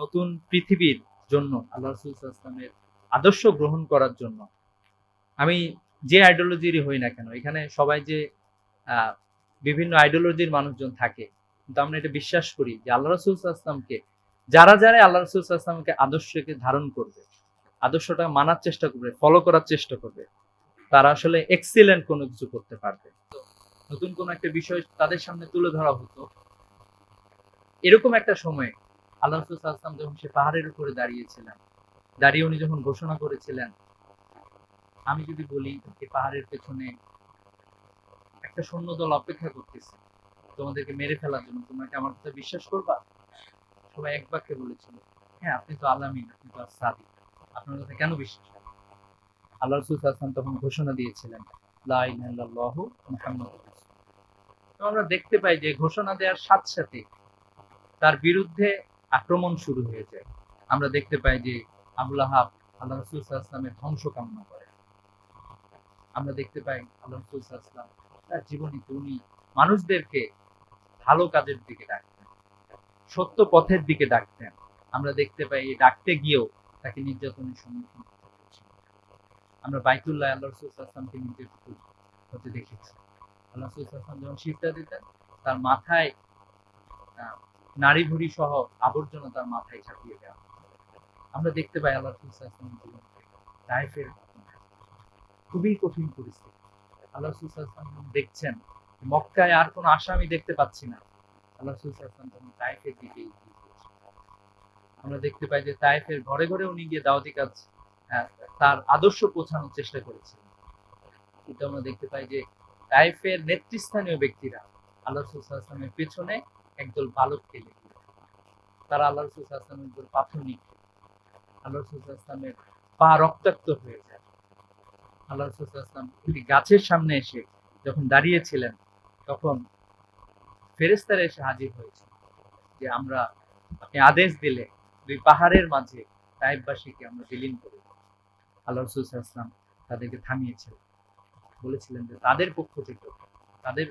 নতুন পৃথিবীর জন্য আল্লাহ রসুল ইসলামের আদর্শ গ্রহণ করার জন্য। আমি যে আইডিওলজিরই হই না কেন, এখানে সবাই যে বিভিন্ন আইডিওলজির মানুষজন থাকে, কিন্তু আমরা এটা বিশ্বাস করি যে আল্লাহ রসুল ইসলামকে যারা যারা আল্লাহ রসুল ইসলামকে আদর্শকে ধারণ করবে, আদর্শটা মানার চেষ্টা করবে ফলো করার চেষ্টা করবে, তারা আসলে এক্সিলেন্ট কোনো কিছু করতে পারবে। নতুন কোনো একটা বিষয় তাদের সামনে তুলে ধরা হতো। এরকম একটা সময়ে আল্লাহ রসুল আসলাম যখন সে পাহাড়ের উপরে দাঁড়িয়েছিলেন, দাঁড়িয়ে উনি যখন ঘোষণা করেছিলেন, আমি যদি বলি এই পাহাড়ের পেছনে একটা সৈন্য দল অপেক্ষা করতেছে, তোমাদেরকে মেরে ফেলার জন্য তোমরা কি আমার কথা বিশ্বাস করবা সবাই এক বাক্যে বলেছিল হ্যাঁ আপনি তো আলামিন, আপনি তো সাদি আপনার কথা কেন বিশ্বাস করব?" আল্লাহ রসুল আসলাম তখন ঘোষণা দিয়েছিলেন আমরা দেখতে পাই যে ঘোষণা দেওয়ার সাথে সাথে তার বিরুদ্ধে আক্রমণ শুরু হয়ে যায়। আমরা দেখতে পাই যে আবুল আহাব আল্লাহ রসুল আসলামের ধ্বংস কামনা করে। আমরা দেখতে পাই আল্লাহ রসুল আসলাম তার জীবনীতে উনি মানুষদেরকে ভালো কাজের দিকে ডাকতেন, সত্য পথের দিকে ডাকতেন। আমরা দেখতে পাই ডাকতে গিয়েও তাকে নির্যাতনের সম্মুখীন আমরা বাইতুল্লাহ আল্লাহ রসুল আসলামকে নির্যাতিত হতে দেখেছি। আল্লাহ রসুল আসলাম যখন শিবটা দিতেন, তার মাথায় নারী ভুড়ি সহ আবর্জনা তার মাথায় চাপিয়ে দেওয়া আমরা দেখতে পাই আল্লাহ তাইফের খুবই কঠিন পরিস্থিতি। আল্লাহ রসুল দেখছেন মক্কায় আর কোনো আশা আমি দেখতে পাচ্ছি না। আল্লাহ তাইফের দিকে আমরা দেখতে পাই যে তাইফের ঘরে ঘরে উনি গিয়ে দাওয়াতি কাজ আহ, তার আদর্শ পৌঁছানোর চেষ্টা করেছিলেন কিন্তু আমরা দেখতে পাই যে তাইফের নেতৃস্থানীয় ব্যক্তিরা আল্লাহ রসুল আসলামের পেছনে একদল বালককে লেগে তারা আল্লাহ রসুল আসলামের উপর পাথর নিক্ষেপ আল্লাহ রসুল আসলামের পা রক্তাক্ত হয়ে যায়। আল্লাহ রসুল আসলাম একটি গাছের সামনে এসে যখন দাঁড়িয়েছিলেন, তখন ফেরেস্তারা এসে হাজির হয়েছে যে, আমরা, আপনি আদেশ দিলে দুই পাহাড়ের মাঝে তাইববাসীকে আমরা বিলীন করে। আল্লাহ রসুল আসলাম তাদেরকে থামিয়েছিলেন। বলেছিলেন যে, তাদের পক্ষ থেকে, তাদের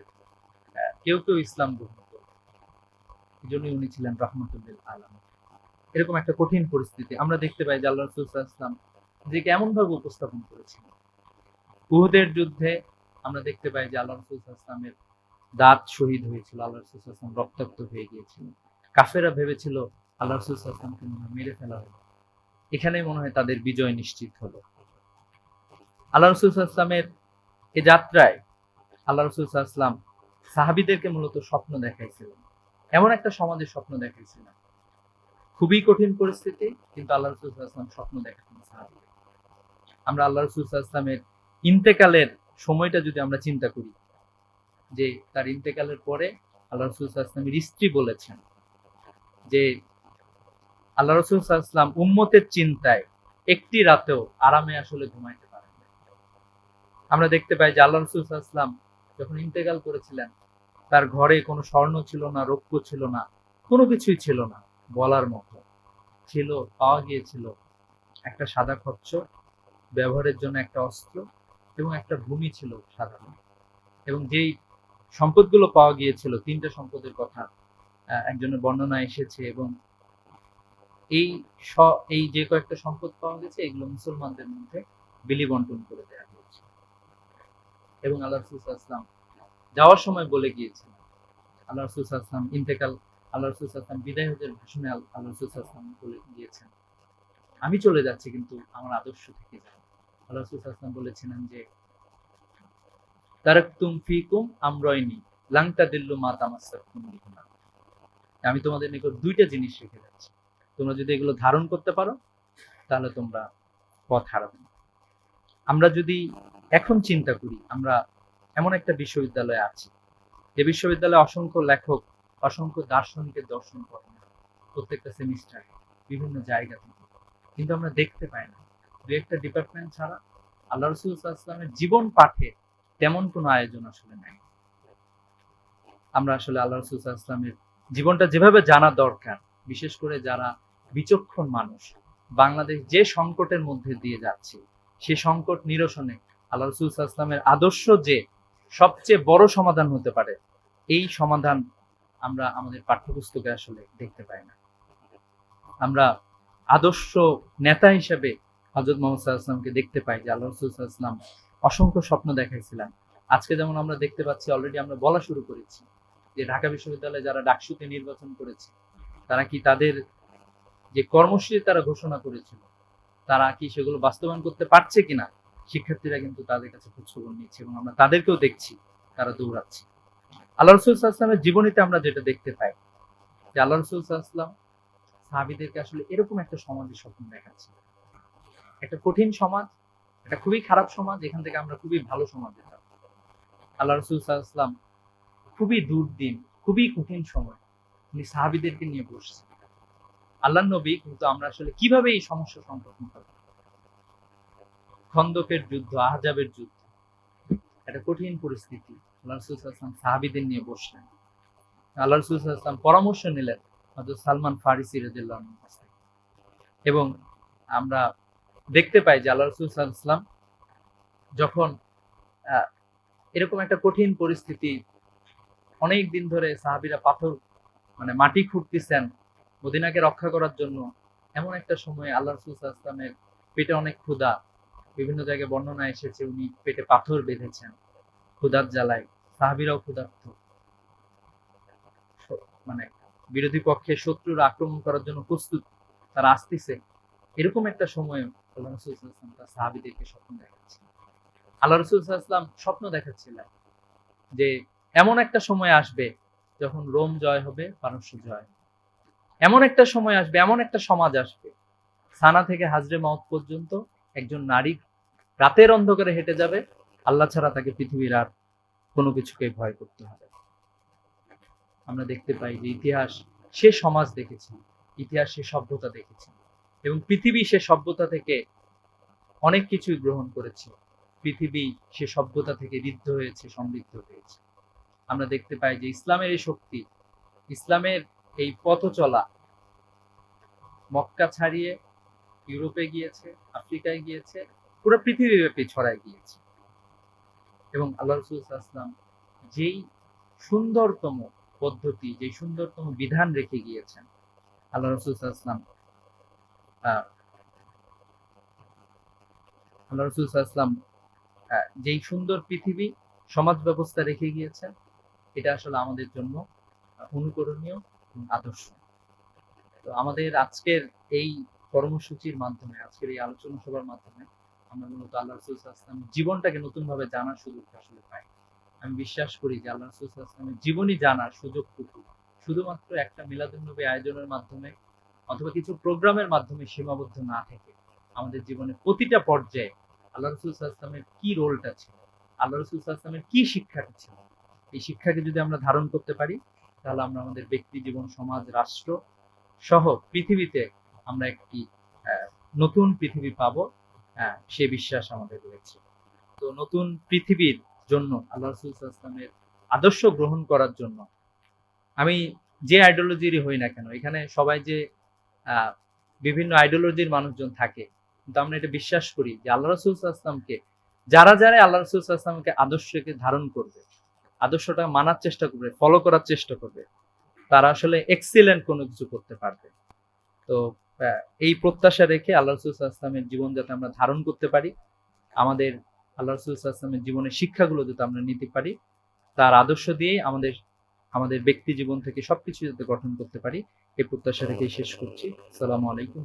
কেউ কেউ ইসলাম গ্রহণ জন্যই উনি ছিলেন রহমতুল্লিল আলম এরকম একটা কঠিন পরিস্থিতি। আমরা দেখতে পাই যে আল্লাহ রসুল ইসলাম যে কেমন ভাবে উপস্থাপন করেছিলেন উহুদের যুদ্ধে আমরা দেখতে পাই যে আল্লাহ রসুল ইসলামের দাঁত শহীদ হয়েছিল, আল্লাহ রসুল ইসলাম রক্তাক্ত হয়ে গিয়েছিল। কাফেরা ভেবেছিল আল্লাহ রসুল ইসলামকে মনে হয় মেরে ফেলা হলো এখানেই মনে হয় তাদের বিজয় নিশ্চিত হলো। আল্লাহ রসুল ইসলামের এই যাত্রায় আল্লাহ রসুল ইসলাম সাহাবিদেরকে মূলত স্বপ্ন দেখাইছিলেন। এমন একটা সমাজের স্বপ্ন দেখাইছিলেন খুবই কঠিন পরিস্থিতি, কিন্তু আল্লাহ রসুল ইসলাম স্বপ্ন দেখাতেন সাহাবিদের আমরা আল্লাহ রসুল ইসলামের ইন্তেকালের সময়টা যদি আমরা চিন্তা করি, যে তার ইন্তেকালের পরে আল্লাহ রসুল ইসলামের স্ত্রী বলেছেন যে আল্লাহ রসুল ইসলাম উম্মতের চিন্তায় একটি রাতেও আরামে আসলে ঘুমাইতে পারেন। আমরা দেখতে পাই যে আল্লাহ রসুল ইসলাম যখন ইন্তেকাল করেছিলেন তার ঘরে কোনো স্বর্ণ ছিল না, রৌপ্য ছিল না, কোনো কিছুই ছিল না, বলার মতো। ছিল, পাওয়া গিয়েছিল। একটা সাদা খচ্চ, ব্যবহারের জন্য একটা অস্ত্র এবং একটা ভূমি ছিল সাধারণ এবং যেই সম্পদগুলো পাওয়া গিয়েছিল, তিনটা সম্পদের কথা একজনের বর্ণনা এসেছে এবং এই স- এই যে কয়েকটা সম্পদ পাওয়া গেছে, এগুলো মুসলমানদের মধ্যে বিলি বন্টন করে দেওয়া হয়েছে। এবং আল্লাহ রসুল আসলাম যাওয়ার সময় বলে গিয়েছিলেন আল্লাহ রসুল আসলাম ইন্তেকাল, আল্লাহ রসুল আসলাম বিদায় হজের ভাষণে আল্লাহ রসুল আসলাম বলে গিয়েছেন। আমি চলে যাচ্ছি কিন্তু আমার আদর্শ থেকে যাবে আল্লাহ রসুল আসলাম বলেছিলেন যে তারাকুম ফিকুম আমরয়নি লাংটা দিল্লু মা তামাসাকুম বিহিমা। আমি তোমাদের নিকট দুইটা জিনিস রেখে যাচ্ছি। তোমরা যদি এগুলো ধারণ করতে পারো, তাহলে তোমরা পথ হারাবে আমরা যদি এখন চিন্তা করি, আমরা এমন একটা বিশ্ববিদ্যালয়ে আছি। যে বিশ্ববিদ্যালয়ে অসংখ্য লেখক, অসংখ্য দার্শনিকের দর্শন করেন। প্রত্যেকটা সেমিস্টারে বিভিন্ন জায়গা থেকে। কিন্তু আমরা দেখতে পাই না। দু একটা ডিপার্টমেন্ট ছাড়া আল্লাহ রসুল ইসলামের জীবন পাঠে তেমন কোনো আয়োজন আসলে নাই। আমরা আসলে আল্লাহ রসুল ইসলামের জীবনটা যেভাবে জানা দরকার, বিশেষ করে যারা বিচক্ষণ মানুষ, বাংলাদেশ যে সংকটের মধ্যে দিয়ে যাচ্ছে, সে সংকট নিরসনে আল্লাহ রসুল ইসলামের আদর্শ যে সবচেয়ে বড় সমাধান হতে পারে। এই সমাধান আমরা আমাদের পাঠ্যপুস্তকে আসলে দেখতে পাই না। আমরা আদর্শ নেতা হিসেবে হজরত মোহাম্মদ সাল্লাহামকে দেখতে পাই যে আল্লাহ রসুল সাল্লাম অসংখ্য স্বপ্ন দেখাইছিলেন। আজকে যেমন আমরা দেখতে পাচ্ছি অলরেডি আমরা বলা শুরু করেছি যে ঢাকা বিশ্ববিদ্যালয়ে যারা ডাকসুতে নির্বাচন করেছে, তারা কি তাদের যে কর্মসূচি তারা ঘোষণা করেছিল, তারা কি সেগুলো বাস্তবায়ন করতে পারছে কিনা? শিক্ষার্থীরা কিন্তু তাদের কাছে খোঁজখবর নিচ্ছে এবং আমরা তাদেরকেও দেখছি, তারা দৌড়াচ্ছে। আল্লাহ রসুল সাল্লামের জীবনীতে আমরা যেটা দেখতে পাই, যে আল্লাহ রসুল সাহাবিদেরকে আসলে এরকম একটা সমাজের স্বপ্ন দেখাচ্ছে। একটা কঠিন সমাজ, একটা খুবই খারাপ সমাজ, এখান থেকে আমরা খুবই ভালো সমাজ যাব। আল্লাহ রসুল সাল্লাম খুবই দুর্দিন, খুবই কঠিন সময় উনি সাহাবিদেরকে নিয়ে বসছেন। আল্লাহ নবী কিন্তু আমরা আসলে কীভাবে এই সমস্যা সংকট মোকাবেলা? খন্দকের যুদ্ধ, আহজাবের যুদ্ধ। একটা কঠিন পরিস্থিতি। আল্লাহ রসুল সাল্লাম সাহাবিদের নিয়ে বসলেন। আল্লাহ রসুল সাল্লাম পরামর্শ নিলেন হজরত সালমান ফারিসি আনহুর এবং আমরা দেখতে পাই যে আল্লাহ রসুল সাল্লাম যখন এরকম একটা কঠিন পরিস্থিতি, অনেক দিন ধরে সাহাবিরা পাথর মানে মাটি খুঁড়তেছেন মদিনাকে রক্ষা করার জন্য। এমন একটা সময় আল্লাহ রসুল সাল্লামের পেটে অনেক ক্ষুধা বিভিন্ন জায়গায় বর্ণনা এসেছে, উনি পেটে পাথর বেঁধেছেন, ক্ষুধার জ্বালায়। সাহাবিরাও ক্ষুধার্ত। মানে বিরোধী পক্ষে শত্রুরা আক্রমণ করার জন্য প্রস্তুত তারা আসতেছে। এরকম একটা সময় আল্লাহ রসুল সাল্লাম তার সাহাবিদেরকে স্বপ্ন দেখাচ্ছে আল্লাহ রসুল সাল্লাম স্বপ্ন দেখাচ্ছিলেন যে এমন একটা সময় আসবে যখন রোম জয় হবে, পারস্য জয়। এমন একটা সময় আসবে, এমন একটা সমাজ আসবে। সানা থেকে হাজরে মাউত পর্যন্ত একজন নারী রাতের অন্ধকারে হেঁটে যাবে, আল্লাহ ছাড়া তাকে পৃথিবীর আর কোনো কিছুকে ভয় করতে হবে আমরা দেখতে পাই যে ইতিহাস সে সমাজ দেখেছি, ইতিহাস সে সভ্যতা দেখেছি, এবং পৃথিবী সে সভ্যতা থেকে অনেক কিছুই গ্রহণ করেছে। পৃথিবী সে সভ্যতা থেকে ঋদ্ধ হয়েছে, সমৃদ্ধ হয়েছে। আমরা দেখতে পাই যে ইসলামের এই শক্তি, ইসলামের এই পথ চলা মক্কা ছাড়িয়ে ইউরোপে গিয়েছে, আফ্রিকায় গিয়েছে পুরো পৃথিবীব্যাপী ছড়ায় গিয়েছে। এবং আল্লাহ রসুল আসলাম যেই সুন্দরতম পদ্ধতি, যেই সুন্দরতম বিধান রেখে গিয়েছেন, আল্লাহ রসুল আসলাম আল্লাহ রসুল আসলাম যেই সুন্দর পৃথিবী সমাজ ব্যবস্থা রেখে গিয়েছেন, এটা আসলে আমাদের জন্য অনুকরণীয় আদর্শ। তো আমাদের আজকের এই কর্মসূচির মাধ্যমে, আজকের এই আলোচনা সভার মাধ্যমে আমরা মূলত আল্লাহ রসুল আসলামের জীবনটাকে নতুনভাবে জানার সুযোগটা আসলে পাই। আমি বিশ্বাস করি যে আল্লাহ রসুল আসলামের জীবনী জানার সুযোগটুকু শুধুমাত্র একটা মিলাদুন্নবী আয়োজনের মাধ্যমে অথবা কিছু প্রোগ্রামের মাধ্যমে সীমাবদ্ধ না থেকে আমাদের জীবনের প্রতিটা পর্যায়ে আল্লাহ রসুল আসলামের কি রোলটা ছিল আল্লাহ রসুল আসলামের কি শিক্ষাটা ছিল, এই শিক্ষাকে যদি আমরা ধারণ করতে পারি, তাহলে আমরা আমাদের ব্যক্তি জীবন, সমাজ, রাষ্ট্র সহ পৃথিবীতে আমরা একটি নতুন পৃথিবী পাবো। হ্যাঁ সে বিশ্বাস আমাদের রয়েছে। তো নতুন পৃথিবীর জন্য আল্লাহ রসুল ইসলামের আদর্শ গ্রহণ করার জন্য আমি যে আইডিওলজিরই হই না কেন, এখানে সবাই যে বিভিন্ন আইডিওলজির মানুষজন থাকে, কিন্তু আমরা এটা বিশ্বাস করি যে আল্লাহ রসুল ইসলামকে যারা যারা আল্লাহ রসুল ইসলামকে আদর্শকে ধারণ করবে, আদর্শটা মানার চেষ্টা করবে ফলো করার চেষ্টা করবে, তারা আসলে এক্সিলেন্ট কোনো কিছু করতে পারবে। তো এই প্রত্যাশা রেখে আল্লাহ রসুল ইসলামের জীবন যাতে আমরা ধারণ করতে পারি, আমাদের আল্লাহ রসুল ইসলামের জীবনের শিক্ষাগুলো যাতে আমরা নিতে পারি, তার আদর্শ দিয়েই আমাদের আমাদের ব্যক্তি জীবন থেকে সবকিছু যাতে গঠন করতে পারি, এই প্রত্যাশা রেখে শেষ করছি। সালামু আলাইকুম